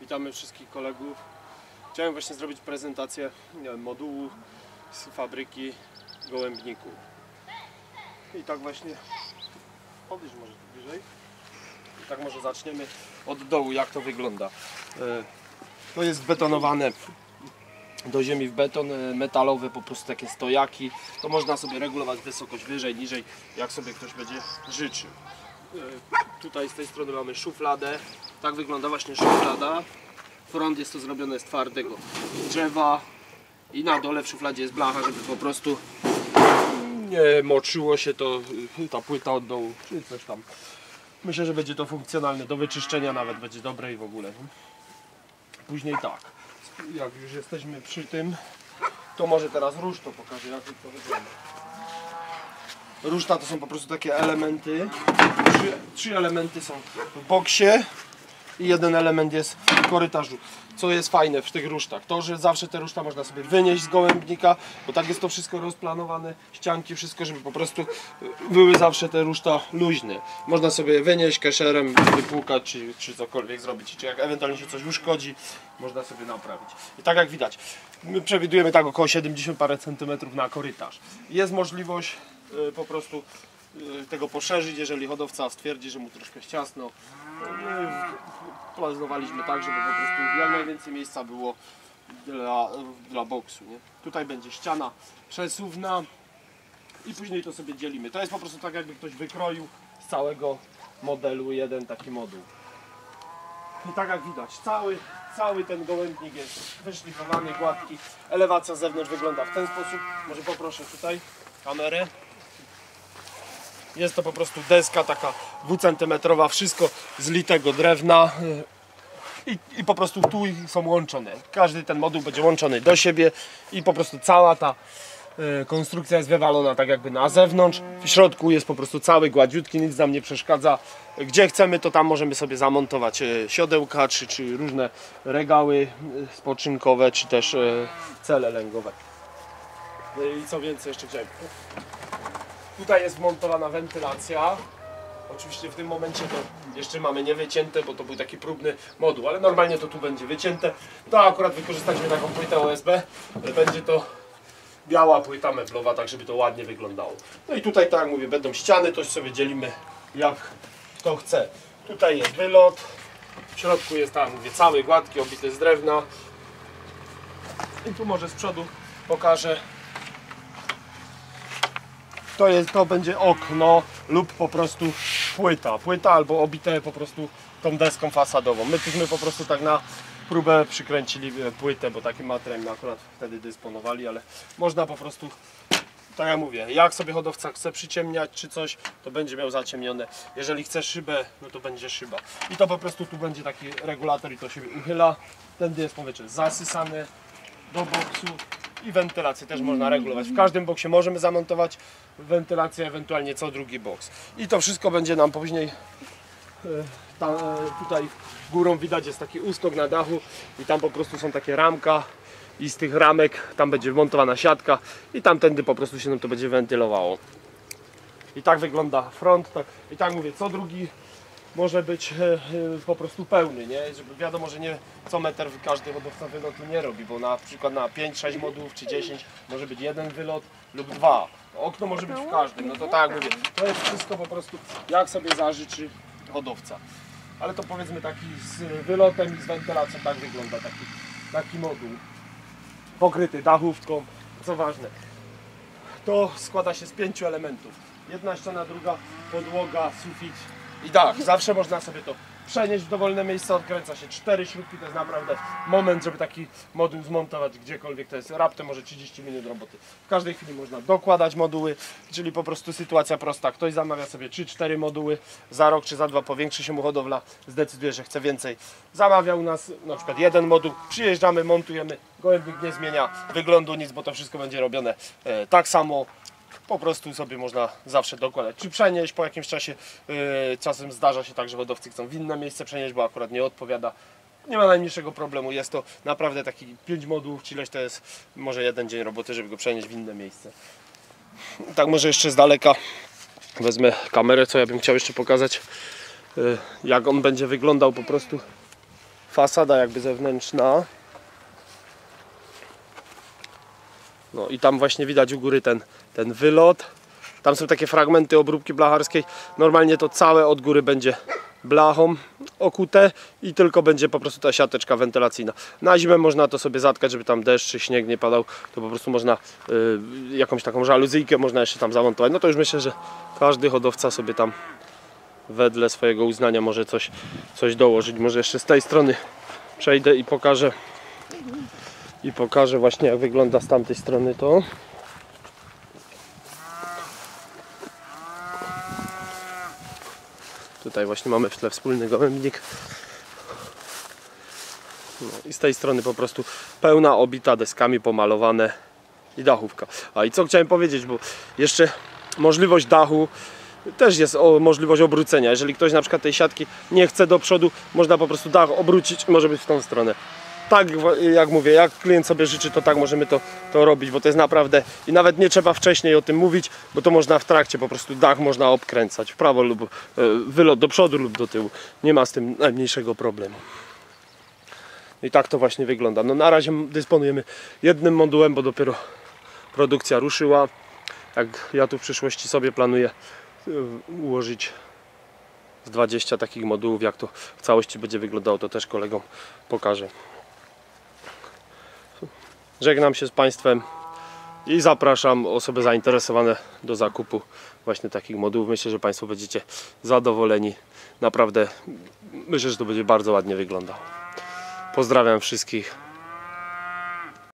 Witamy wszystkich kolegów. Chciałem właśnie zrobić prezentację modułu z fabryki gołębników. I tak właśnie podejść może tu bliżej. I tak może zaczniemy od dołu, jak to wygląda. E, To jest betonowane do ziemi w beton, e, metalowe po prostu takie stojaki. To można sobie regulować wysokość wyżej, niżej, jak sobie ktoś będzie życzył. E, Tutaj z tej strony mamy szufladę. Tak wygląda właśnie szuflada. Front jest to zrobione z twardego drzewa i na dole w szufladzie jest blacha, żeby po prostu nie moczyło się to y, ta płyta od dołu, czy coś tam. Myślę, że będzie to funkcjonalne, do wyczyszczenia nawet będzie dobre i w ogóle. nie? Później tak, jak już jesteśmy przy tym, to może teraz ruszto pokażę, jak to wygląda. To są po prostu takie elementy. Trzy, trzy elementy są w boksie i jeden element jest w korytarzu. Co jest fajne w tych rusztach? To, że zawsze te ruszta można sobie wynieść z gołębnika, bo tak jest to wszystko rozplanowane, ścianki, wszystko, żeby po prostu były zawsze te ruszta luźne. Można sobie wynieść keszerem, wypłukać, czy, czy cokolwiek zrobić. Czy jak ewentualnie się coś uszkodzi, można sobie naprawić. I tak jak widać, my przewidujemy tak około 70 parę centymetrów na korytarz. Jest możliwość y, po prostu y, tego poszerzyć, jeżeli hodowca stwierdzi, że mu troszkę ciasno. My planowaliśmy tak, żeby po prostu jak najwięcej miejsca było dla, dla boksu. Nie? Tutaj będzie ściana przesuwna i później to sobie dzielimy. To jest po prostu tak, jakby ktoś wykroił z całego modelu jeden taki moduł. I tak jak widać, cały, cały ten gołębnik jest wyszlifowany, gładki. Elewacja z zewnątrz wygląda w ten sposób. Może poproszę tutaj kamerę. Jest to po prostu deska taka dwucentymetrowa, wszystko z litego drewna. I, I po prostu tu są łączone. Każdy ten moduł będzie łączony do siebie i po prostu cała ta e, konstrukcja jest wywalona tak jakby na zewnątrz. W środku jest po prostu cały gładziutki, nic nam nie przeszkadza. Gdzie chcemy, to tam możemy sobie zamontować e, siodełka, czy, czy różne regały e, spoczynkowe, czy też cele lęgowe. I co więcej jeszcze chciałem. Tutaj jest wmontowana wentylacja. Oczywiście w tym momencie to jeszcze mamy niewycięte, bo to był taki próbny moduł, ale normalnie to tu będzie wycięte. To akurat wykorzystaliśmy taką płytę OSB, ale będzie to biała płyta meblowa, tak żeby to ładnie wyglądało. No i tutaj, tak jak mówię, będą ściany, to sobie dzielimy jak kto chce. Tutaj jest wylot, w środku jest, jak mówię, cały gładki, obity z drewna. I tu może z przodu pokażę to, jest, to będzie okno lub po prostu płyta. Płyta albo obite po prostu tą deską fasadową. My tyśmy po prostu tak na próbę przykręcili e, płytę, bo takim materiałem akurat wtedy dysponowali, ale można po prostu, tak jak mówię, jak sobie hodowca chce przyciemniać czy coś, to będzie miał zaciemnione. Jeżeli chce szybę, no to będzie szyba. I to po prostu tu będzie taki regulator i to się uchyla. Tędy jest powietrze zasysane do boksu i wentylację też można regulować. W każdym boksie możemy zamontować wentylację, ewentualnie co drugi boks. I to wszystko będzie nam później e, e, tutaj górą widać jest taki uskok na dachu i tam po prostu są takie ramka i z tych ramek tam będzie wmontowana siatka i tamtędy po prostu się nam to będzie wentylowało. I tak wygląda front. Tak, I tak mówię, co drugi może być e, e, po prostu pełny, nie? Żeby wiadomo, że nie co metr każdy hodowca wylotu nie robi, bo na przykład na 5-6 modułów czy 10 może być jeden wylot lub dwa. Okno może być w każdym, no to tak mówię. To jest wszystko po prostu jak sobie zażyczy hodowca. Ale to powiedzmy taki z wylotem i z wentylacją tak wygląda taki, taki moduł. Pokryty dachówką, co ważne. To składa się z pięciu elementów. Jedna ściana, druga podłoga, sufit i dach. Zawsze można sobie to przenieść w dowolne miejsce, odkręca się cztery śrubki, to jest naprawdę moment, żeby taki moduł zmontować gdziekolwiek, to jest raptem może 30 minut roboty. W każdej chwili można dokładać moduły, czyli po prostu sytuacja prosta. Ktoś zamawia sobie 3-4 moduły, za rok czy za dwa powiększy się mu hodowla, zdecyduje, że chce więcej. Zamawia u nas na przykład jeden moduł, przyjeżdżamy, montujemy, gołębnik nie zmienia wyglądu nic, bo to wszystko będzie robione e, tak samo po prostu sobie można zawsze dokładać. Czy przenieść po jakimś czasie, yy, czasem zdarza się tak, że hodowcy chcą w inne miejsce przenieść, bo akurat nie odpowiada. Nie ma najmniejszego problemu, jest to naprawdę taki 5 modułów, czy ileś to jest może jeden dzień roboty, żeby go przenieść w inne miejsce. Tak może jeszcze z daleka wezmę kamerę, co ja bym chciał jeszcze pokazać, yy, jak on będzie wyglądał po prostu fasada jakby zewnętrzna. No i tam właśnie widać u góry ten, ten wylot. Tam są takie fragmenty obróbki blacharskiej. Normalnie to całe od góry będzie blachą okute i tylko będzie po prostu ta siateczka wentylacyjna. Na zimę można to sobie zatkać, żeby tam deszcz czy śnieg nie padał. To po prostu można y, jakąś taką żaluzyjkę można jeszcze tam zamontować. No to już myślę, że każdy hodowca sobie tam wedle swojego uznania może coś, coś dołożyć. Może jeszcze z tej strony przejdę i pokażę i pokażę właśnie jak wygląda z tamtej strony to. Tutaj właśnie mamy w tle wspólny gołębnik. No I z tej strony po prostu pełna obita deskami pomalowane i dachówka. A i co chciałem powiedzieć, bo jeszcze możliwość dachu też jest możliwość obrócenia. Jeżeli ktoś na przykład tej siatki nie chce do przodu, można po prostu dach obrócić, może być w tą stronę. Tak jak mówię, jak klient sobie życzy, to tak możemy to, to robić, bo to jest naprawdę i nawet nie trzeba wcześniej o tym mówić, bo to można w trakcie po prostu dach można obkręcać w prawo lub e, wylot do przodu lub do tyłu. Nie ma z tym najmniejszego problemu. I tak to właśnie wygląda. No na razie dysponujemy jednym modułem, bo dopiero produkcja ruszyła. Jak ja tu w przyszłości sobie planuję y, ułożyć z 20 takich modułów, jak to w całości będzie wyglądało, to też kolegom pokażę. Żegnam się z Państwem i zapraszam osoby zainteresowane do zakupu właśnie takich modułów. Myślę, że Państwo będziecie zadowoleni. Naprawdę myślę, że to będzie bardzo ładnie wyglądało. Pozdrawiam wszystkich.